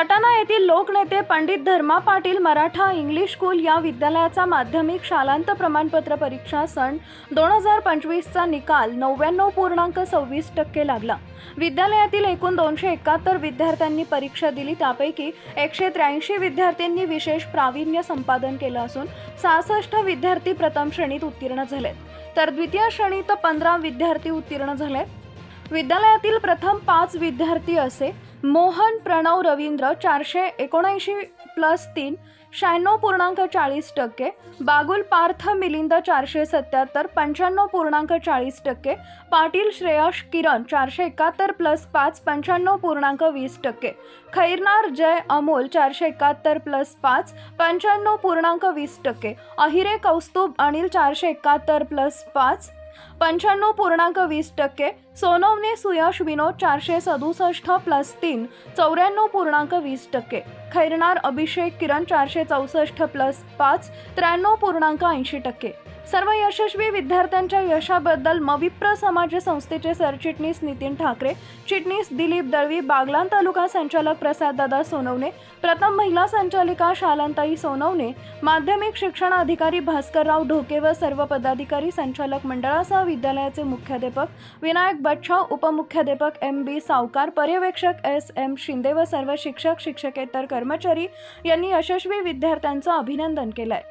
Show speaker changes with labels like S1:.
S1: सटाणा येथील लोकनेते Pandit Dharma Patil Maratha English school या विद्यालयाचा माध्यमिक शालांत प्रमाणपत्र परीक्षा सण दोन हजार पंचवीसचा निकाल नव्याण्णव पूर्णांक सव्वीस टक्के लागला. विद्यालयातील एकूण दोनशे एकाहत्तर विद्यार्थ्यांनी परीक्षा दिली. त्यापैकी एकशे त्र्याऐंशी विद्यार्थ्यांनी विशेष प्रावीण्य संपादन केलं असून सहासष्ट विद्यार्थी प्रथम श्रेणीत उत्तीर्ण झालेत. तर द्वितीय श्रेणीत पंधरा विद्यार्थी उत्तीर्ण झालेत. विद्यालयातील प्रथम पाच विद्यार्थी असे मोहन प्रणव रवींद्र चारशे एकोणऐंशी प्लस तीन शहाण्णव पूर्णांक चाळीस टक्के बागुल पार्थ मिलिंद चारशे सत्याहत्तर पंच्याण्णव पूर्णांक चाळीस टक्के पाटील श्रेयश किरण चारशे एकाहत्तर प्लस पाच पंच्याण्णव पूर्णांक वीस टक्के खैरनार जय अमोल चारशे एकाहत्तर प्लस पाच पंच्याण्णव पूर्णांक वीस टक्के अहिरे कौस्तुभ अनिल चारशे एकाहत्तर प्लस पाच पंच्याण्णव पूर्णांक वीस टक्के सोनवणे सुयश विनोद चारशे सदुसष्ट प्लस तीन चौऱ्याण्णव पूर्णांक वीस टक्के. खैरनार अभिषेक किरण चारशे चौसष्ट प्लस पाच त्र्याण्णव पूर्णांक ऐंशी टक्के. सर्व यशस्वी विद्यार्थ्यांच्या यशाबद्दल मविप्र समाज संस्थेचे सरचिटणीस नितीन ठाकरे चिटणीस दिलीप दळवी बागलान तालुका संचालक प्रसाददादा सोनवणे प्रथम महिला संचालिका शालांताई सोनवणे माध्यमिक शिक्षण अधिकारी भास्करराव ढोके व सर्व पदाधिकारी संचालक मंडळासह विद्यालयाचे मुख्याध्यापक विनायक बच्छाव उपमुख्याध्यापक एम बी सावकार पर्यवेक्षक एस एम शिंदे व सर्व शिक्षक शिक्षकेतर कर्मचारी यांनी यशस्वी विद्यार्थ्यांचं अभिनंदन केलंय.